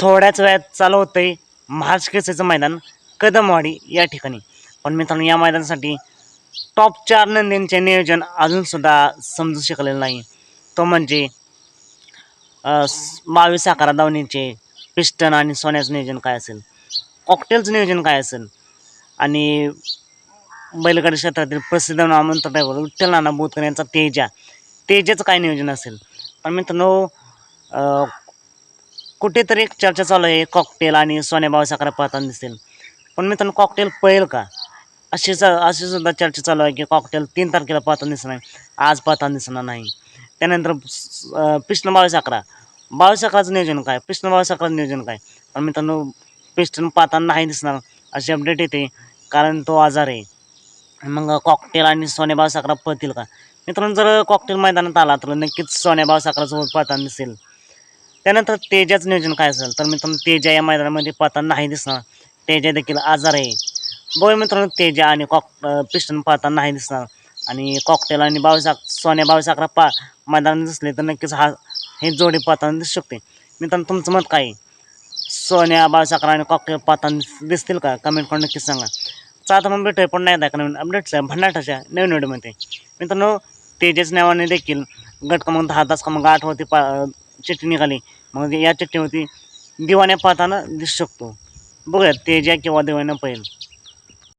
थोड्याच वेळात चालू होतंय महाराज केसरीचं मैदान कदमवाडी या ठिकाणी. पण मित्रांनो या मैदानासाठी टॉप चार नंदींचे नियोजन अजूनसुद्धा समजू शकलेलं नाही. तो म्हणजे बावीस अकरा दावणीचे पिस्टन आणि सोन्याचं नियोजन काय असेल? कॉकटेलचं नियोजन काय असेल? आणि बैलगाडी क्षेत्रातील प्रसिद्ध नामवंत ड्रायव्हर विठ्ठल नाना बोतकर यांचा तेजा. तेजाचं काय नियोजन असेल? पण मित्रांनो कुठेतरी एक चर्चा चालू आहे. कॉकटेल आणि सोन्याबाव साखरा पाहताना दिसेल पण मित्रांनो कॉकटेल पळेल का? अशी च अशी सुद्धा चर्चा चालू आहे की कॉकटेल तीन तारखेला पाहताना दिसणार आज पाहताना दिसणार नाही. त्यानंतर पिष्ण बावीस अकरा बावीस अकराचं नियोजन काय? पिष्ण बावीस अकराचं नियोजन काय? पण मित्रांनो पिस्टन पाहताना नाही दिसणार अशी अपडेट येते. कारण तो आजार आहे. मग कॉकटेल आणि सोन्याबाव साखरा पळतील का? मित्रांनो जर कॉकटेल मैदानात आला तर नक्कीच सोन्याबाव साखरासोबत पाहताना दिसेल. त्यानंतर तेजाचं नियोजन काय असेल? तर मित्रांनो तेजा या मैदानामध्ये पाहता नाही दिसणार. तेजा देखील आजार आहे. बघूया मित्रांनो तेजा आणि कॉक पिस्टन पाहताना नाही दिसणार. आणि कॉकटेल आणि बावीस अक सोन्या बावीस अकरा पा मैदानात दिसले तर नक्कीच हा हे जोडी पाहताना दिसू शकते. मित्रांनो तुमचं मत काय? आहे? सोन्या बावीस अकरा आणि कॉकटेल पाहताना दिसतील का? कमेंट करून नक्कीच सांगा. चला आता मग भेटूया पण नाही का नवीन अपडेट्स भन्नाटाच्या नवीन व्हिडिओमध्ये. मित्रांनो तेजस नावाने देखील गट क्रमांक दहा तास क्रमांक आठवरती पा चिठ्ठी निघाली. मग या चिठ्ठीवरती दिवाण्या पाहताना दिसू शकतो. बघूया तेजा किंवा दिवाण्या पाहिजे